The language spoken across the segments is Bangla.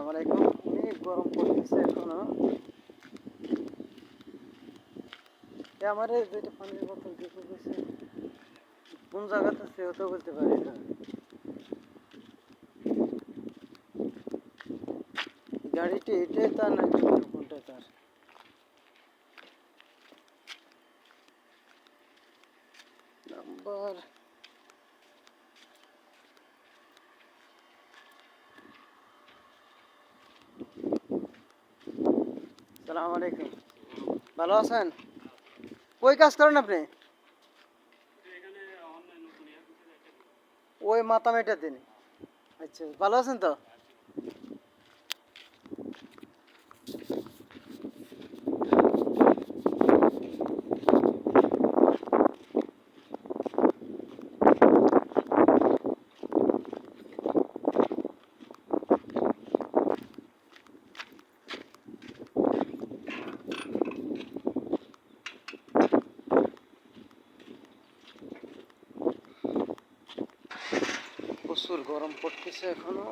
আলাইকুম। অনেক গরম পড়তেছে এখনও। আমার এই দুইটা পানির বোতল দিয়ে গেছে কোন জায়গাতে সেও তো বলতে পারি না। গাড়িটি এটাই তা নাকি? সালাম আলাইকুম। ভালো আছেন? ওই কাজ করেন আপনি? ওই মাথা মেটা দিন। আচ্ছা ভালো আছেন তো? প্রচুর গরম পড়তেছে এখনও।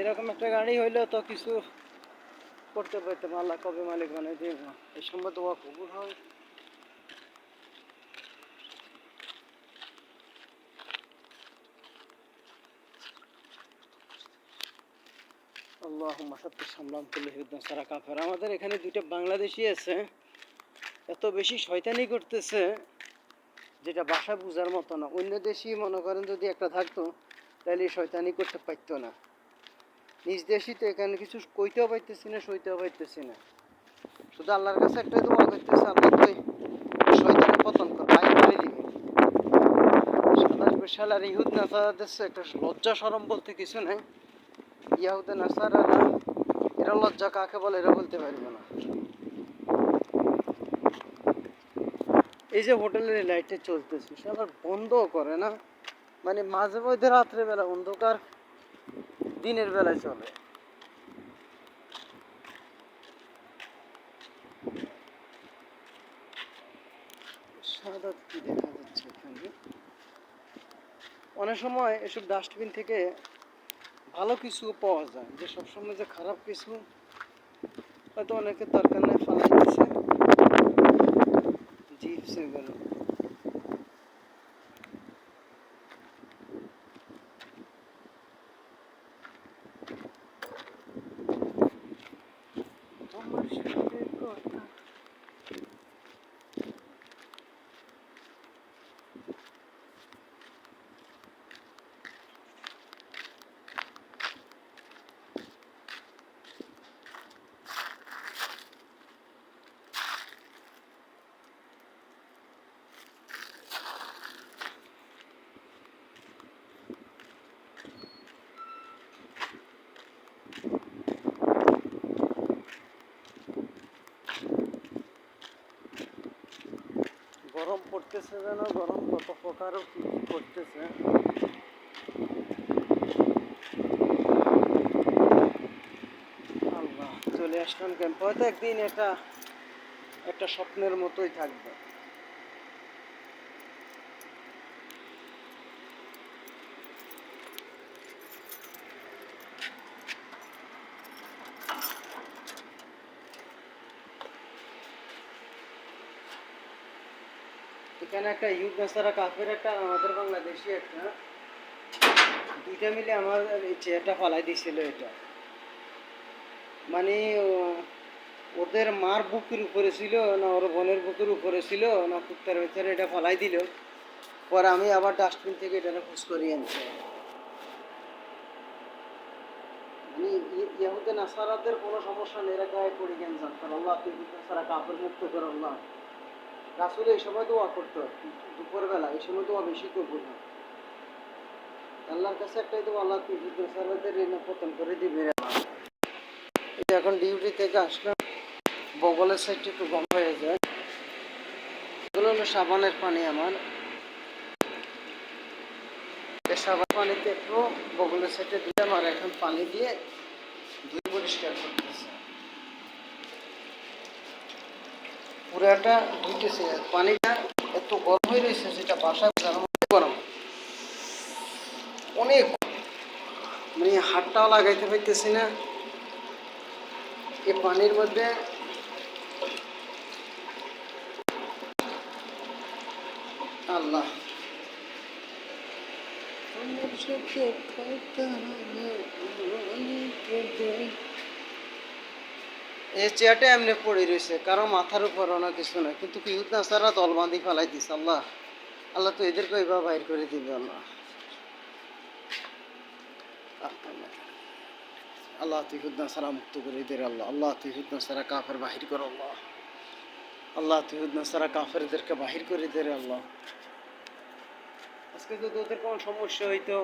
এরকম একটা গাড়ি হইলে তো কিছু করতে পারতাম, আল্লাহ কবে মালিক বানিয়ে দিব। এই সময় দোয়া কবুল হয়। আমাদের এখানে দুইটা বাংলাদেশি আছে। এত বেশি শয়তানি করতেছে, যেটা ভাষা বোঝার মতো না। অন্য দেশই মনে করেন যদি একটা থাকতো, তাহলে শয়তানি করতে পারতো না। নিজ দেশই তো এখানে কিছু কইতেও পাইতেছি না, সইতেও পাইতেছি না। শুধু আল্লাহর কাছে একটাই দোয়া করতেছে, আল্লাহ তুই শয়তানের পতন কর বাইরে ফেলে দিবি। সাতাশ বিশাল আর ইহুদ নাসারাদের একটা লজ্জা সরম বলতে কিছু নাই। ইয়াহুদে নাসারা এরা লজ্জা কাকে বলে এরা বলতে পারবে না। এই যে হোটেলের লাইটটা চলতেছে সবার বন্ধও করে না। মানে মাঝে মধ্যে রাত্রে বেলা অন্ধকার, দিনের বেলায় চলে। সাদা দেখা যাচ্ছে অনেক সময় এসব ডাস্টবিন থেকে ভালো কিছু পাওয়া যায়। যে সবসময় যে খারাপ কিছু, হয়তো অনেকে দরকার নেই ফালাই দিচ্ছে জিপসে এগুলো তোমার সাথে কথা গরম পড়তেছে যেন, গরম কত প্রকারও কি কি পড়তেছে। চলে আসলাম ক্যাম্প। হয়তো একদিন এটা, একটা স্বপ্নের মতোই থাকবে। এখানে একটা ইউথ বেচারা কাফের একটা আমাদের বাংলাদেশি একটা। দুইটা মিলে আমার চেয়ারটা ফালাই দিছিল এটা। মানে ওদের মার বুকের উপরে ছিল, না ওর বোনের বুকের উপরে ছিল, না কুত্তার ভেতরে এটা ফালাই দিল। পরে আমি আবার ডাস্টবিন থেকে এটা খোঁজ করিয়ে আনছি মানে ই- ইয়াহুদে নাসারাদের কোনো সমস্যা নেই, এরা গায়ে পড়ে জানতার আল্লাহ সারা কাপড় মুক্ত কর, আল্লাহ। রাসুল এই সময় দোয়া করতো দুপুরবেলা, এই সময় দোয়া বেশি করব না আল্লাহর কাছে একটাই তো আল্লাহ তুই পতন করে দিবে এখন ডিউটি থেকে আসলাম, বগলের সাইডটা একটু গম হয়ে যায়। এগুলো হলো সাবানের পানি আমার। সাবান পানিতে একটু বগলের সাইডে দিলাম আর এখন পানি দিয়ে ধুয়ে পরিষ্কার করতেছে। পুরাটা ধুইতেছে। পানিটা এত গরম হয়ে রয়েছে যেটা বাসা গরম অনেক মানে হাতটাও লাগাইতে পারতেছি না। এই পানির মধ্যে আল্লাহ। আমার সাথে কথা এই চেয়ারটা এমনি পড়ে রয়েছে, কারও মাথার উপর না কিছু না। কিন্তু কি না সারা দল বাঁধি ফেলাই দিস আল্লাহ। আল্লাহ তো এদেরকে এবার বাইর করে দিবে, আল্লাহ। আল্লাহ তুই হুদ্না সারা মুক্ত করে দে আল্লাহ। আল্লাহ তুই হুদ্না সারা কাফের বাহির কর, আল্লাহ। আল্লাহ তুই হুদ্না সারা কাফেরদেরকে বাহির করে দে আল্লাহ। আজকে যদি ওদের কোনো সমস্যা হইতো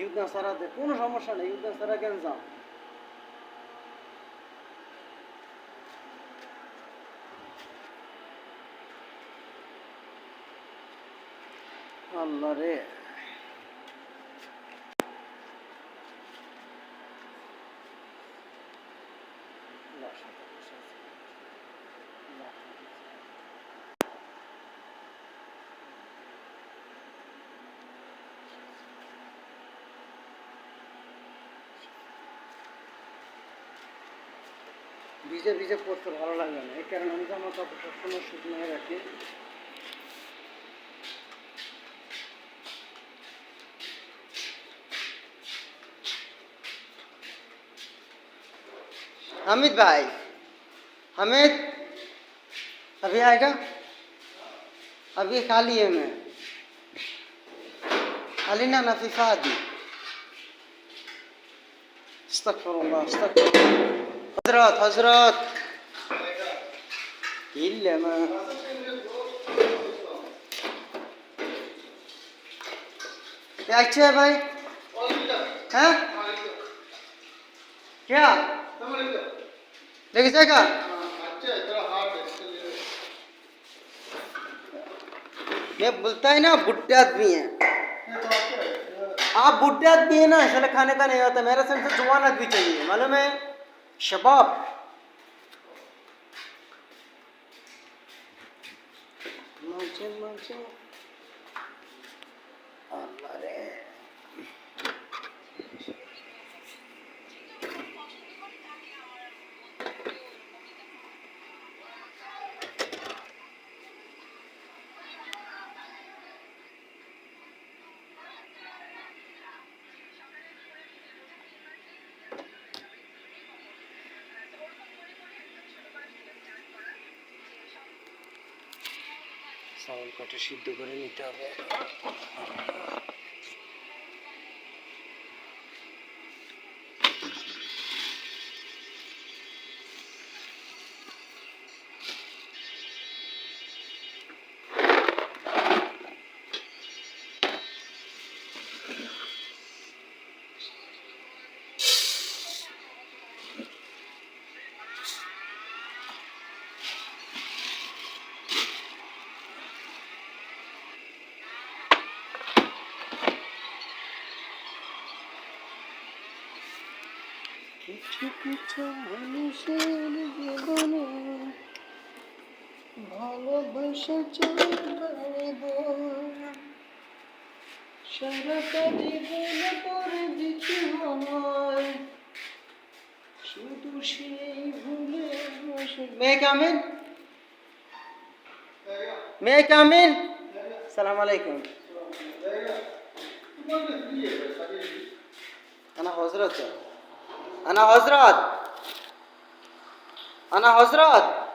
ইউদ্না সারাতে কোনো সমস্যা নেই ইউদ্না সারা কেন যাও আল্লাহ রে ভিজে পড়তে ভালো লাগে না। এই কারণে আমি জামা কাপড় সবসময় শুকনো রাখি। हामिद भाई हामिद अभी आएगा अभी खाली है मैं खाली ना नफीफा दी استغفر الله استغفر الله حضرات حضرات إلا ما क्या अच्छा है भाई हैं क्या जाएगा मैं बोलता है ना बुढ़े आदमी है। आप बुढ़े आदमी है ना इसलिए खाने का नहीं होता मेरा सेंस जवान आदमी चाहिए, मालूम है? शबाब। চাউল কাঠে সিদ্ধ করে নিতে হবে? কিছু কিছু মানুষের জীবনে ভালোবাসা চলবে সারাটা জীবন পরে দিতে হয়। শুধু সেই ভুলে মে কামিন মে কামিন সালাম আলাইকুম। না হজরত أنا حضرات. أنا حضرات.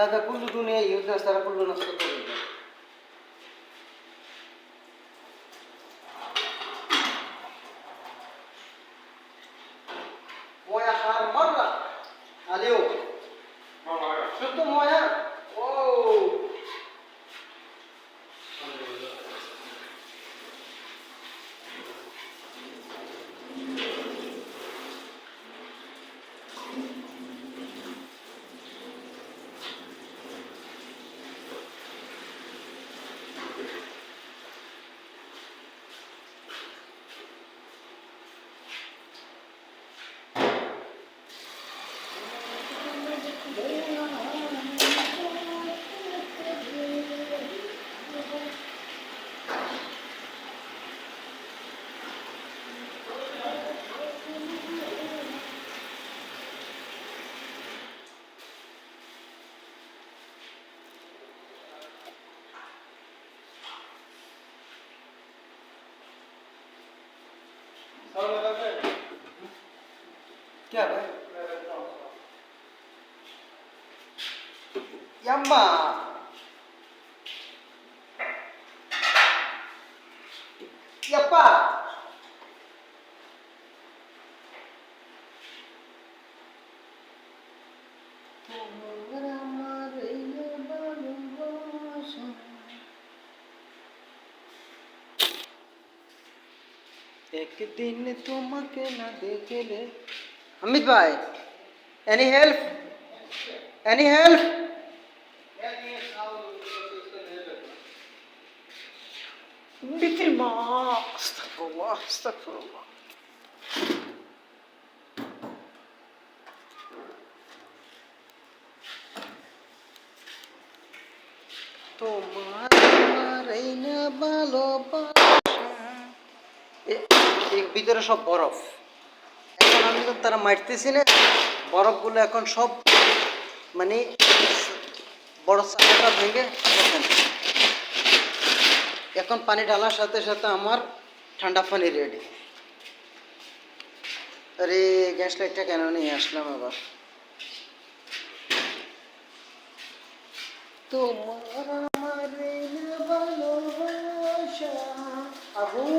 هذا كل دنيا يهود نصارى كل نصارى كل Gel be. Yapma. দিন তোমাকে না দেখেলে Amit bhai any help any help Bitirme. Astagfirullah, astagfirullah. ভিতরে সব বরফ। এখন আমি তো তারা মারতেছি না, বরফগুলো এখন সব মানে বড় চাকাটা ভেঙে এখন পানি ঢালার সাথে সাথে আমার ঠান্ডা পানি রেডি আরে গ্যাস লাইটটা কেন নিয়ে আসলাম আবার? তোমার আমার ভালোবাসা আগুন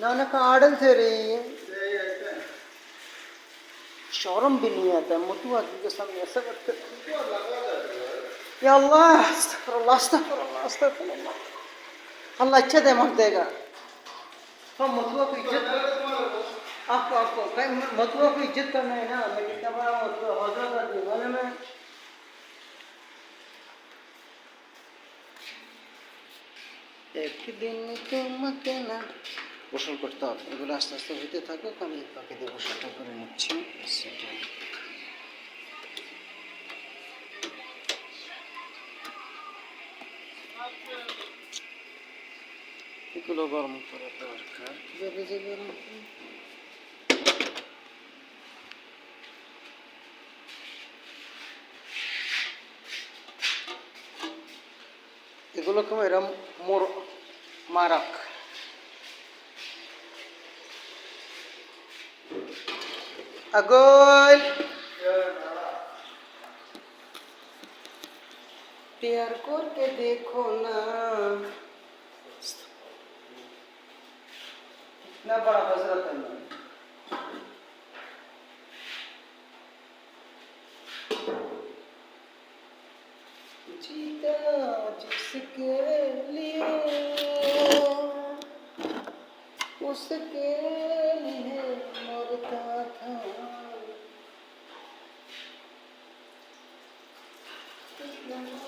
nanak ආඩම් සරේ شعرم بنيادة متوها جيجا سامي أسغت يا الله استغفر الله استغفر الله استغفر الله الله كده مهدega हम मथुआ को इज्जत आपको आपको कहीं मथुआ को इज्जत करना है ना मैं कितना बड़ा मथुआ हजरत का जीवन में एक दिन तुम के ना গোসল করতে হবে। এগুলো আস্তে আস্তে হইতে থাকুক, আমি পাখি দিয়ে গোসলটা করে নিচ্ছি। এগুলো গরম করা দরকার। কীভাবে যে গরম এগুলোকে এরম মোর মারাক। अगोल प्यार करके देखो ना। इतना बड़ा हज़रत है जीता जिसके लिए उसके আমি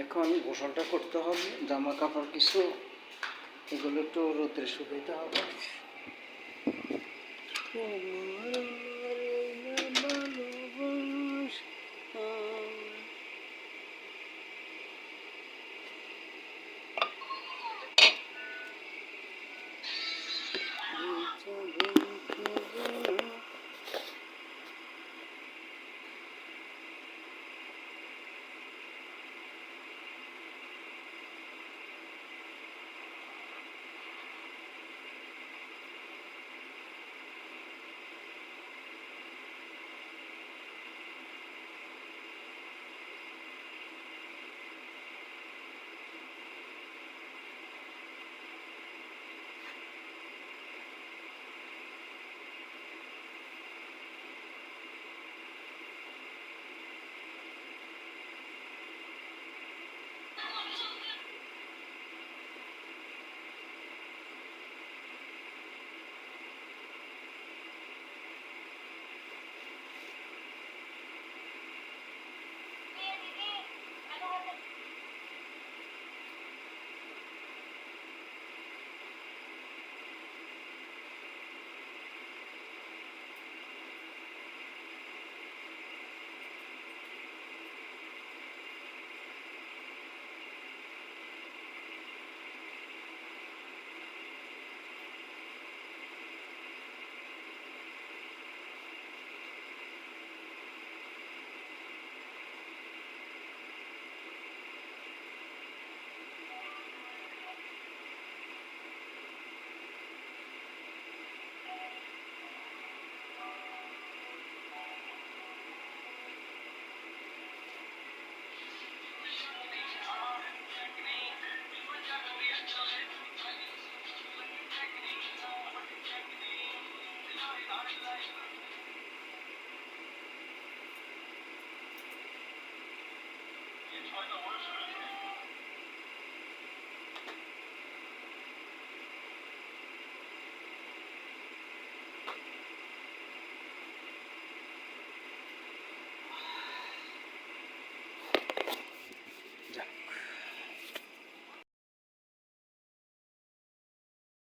এখন গোসলটা করতে হবে জামা কাপড় কিছু এগুলো একটু রোদ্রে শুকাইতে হবে।